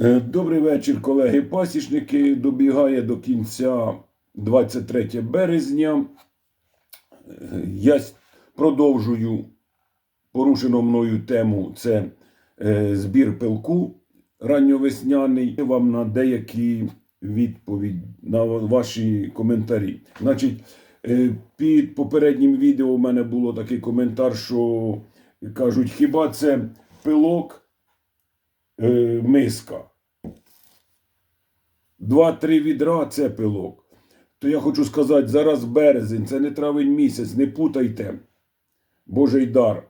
Е, Добрий вечір, колеги-пасічники. Добігає до кінця 23 березня. Е, Я продовжую порушену мною тему це е, збір пилку ранньовесняний. Вам на деякі відповіді на ваші коментарі. Значить, під попереднім відео у мене було такий коментар, що кажуть, хіба це пилок е, миска. Два-три відра це пилок. То я хочу сказати, зараз березень, це не травень місяць, не путайте. Божий дар.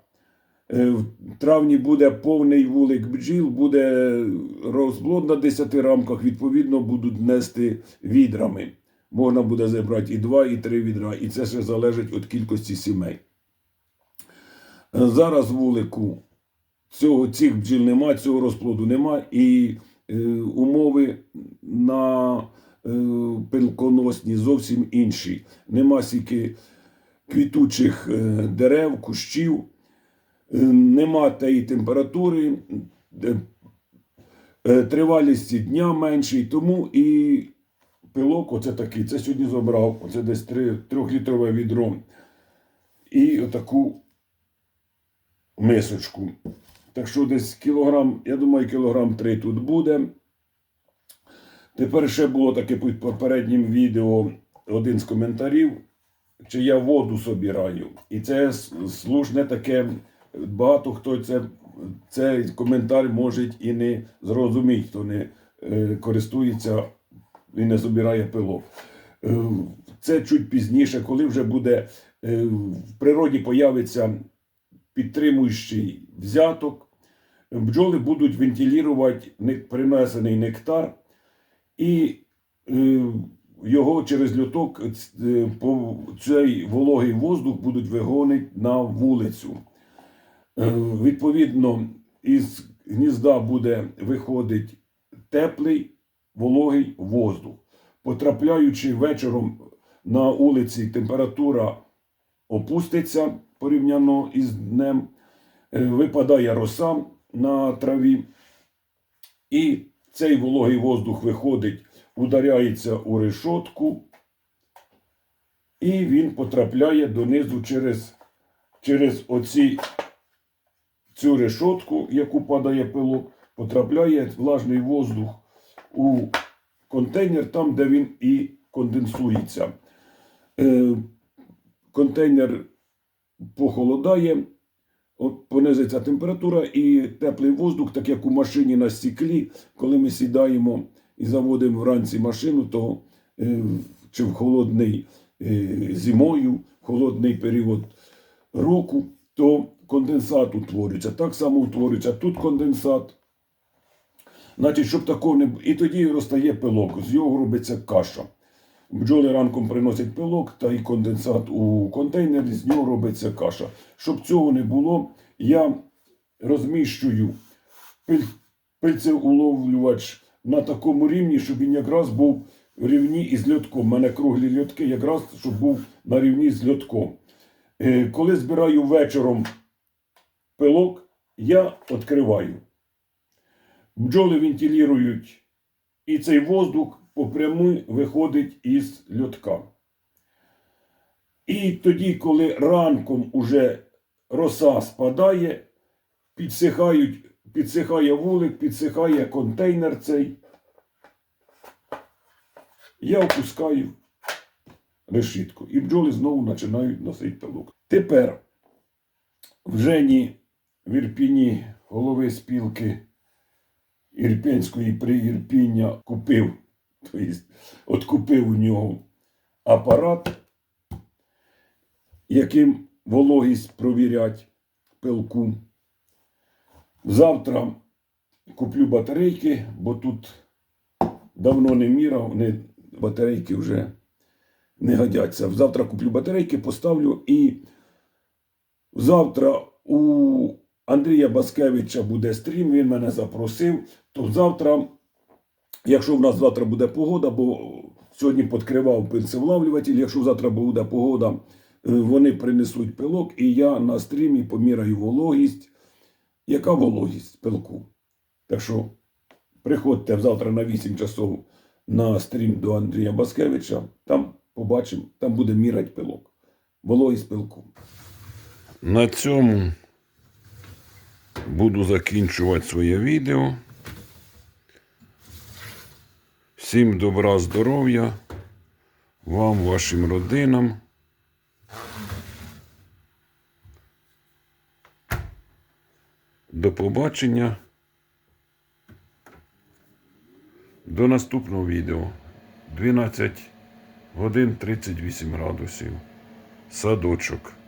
Е, В травні буде повний вулик бджіл, буде розплод на 10 рамках, відповідно, будуть нести відрами. Можна буде зібрати і два, і три відра, і це ще залежить від кількості сімей. Е, Зараз вулику цього, цих бджіл нема, цього розплоду нема, і е, умови на е, пилконосні зовсім інші. Нема стільки квітучих е, дерев, кущів, е, нема тієї температури, е, тривалість дня менший, тому і пилок, оце такий, це сьогодні забрав, оце десь трьохлітрове відро. І отаку мисочку. Так що десь кілограм, я думаю, кілограм три тут буде. Тепер ще було таке під попереднім відео один з коментарів, чи я воду собираю. І це с- слушне таке, багато хто це, цей коментар може і не зрозуміти, хто не е, користується і не збирає пилок. Е, Це чуть пізніше, коли вже буде е, в природі появиться підтримуючий взяток, бджоли будуть вентилювати не- принесений нектар, і е, його через льоток е, цей вологий воздух будуть вигонити на вулицю. Е, відповідно, із гнізда буде виходить теплий вологий воздух. Потрапляючи вечором на вулиці, температура опуститься порівняно із днем, випадає роса на траві, і цей вологий воздух виходить, ударяється у решотку, і він потрапляє донизу через, через оці, цю решотку, яку падає пилок, потрапляє влажний воздух у контейнер, там, де він і конденсується. Е, контейнер похолодає, понизиться температура і теплий воздух, так як у машині на стеклі, коли ми сідаємо і заводимо вранці машину, то е, чи в холодний е, зимою, холодний період року, то конденсат утворюється. Так само утворюється тут конденсат. Значить, щоб такого не І тоді розтає пилок, з його робиться каша. Бджоли ранком приносять пилок та й конденсат у контейнері, з нього робиться каша. Щоб цього не було, я розміщую пиль, пильцеуловлювач на такому рівні, щоб він якраз був в рівні із льотком. У мене круглі льотки, якраз щоб був на рівні з льотком. Е, Коли збираю вечором пилок, я відкриваю. Бджоли вентилюють і цей воздух попряму виходить із льотка. І тоді, коли ранком уже роса спадає, підсихають, підсихає вулик, підсихає контейнер цей, я опускаю решітку. І бджоли знову починають носити пилок. Тепер в Жені в Ірпіні голови спілки Ірпінської приірпіння купив, тобто от купив у нього апарат, яким вологість провірять пилку. Завтра куплю батарейки, бо тут давно не мірав, вони батарейки вже не годяться. Завтра куплю батарейки, поставлю і завтра у Андрія Баскевича буде стрім, він мене запросив. То завтра, якщо в нас завтра буде погода, бо сьогодні підкривав пильцевлавлюватель, якщо завтра буде погода, е, вони принесуть пилок, і я на стрімі поміряю вологість. Яка вологість пилку? Так що Приходьте завтра на 8 часов на стрім до Андрія Баскевича. Там побачимо, там буде мірять пилок. Вологість пилку. На цьому буду закінчувати своє відео. Всім добра, здоров'я, вам, вашим родинам. До побачення. До наступного відео. 12 годин 38 градусів. Садочок.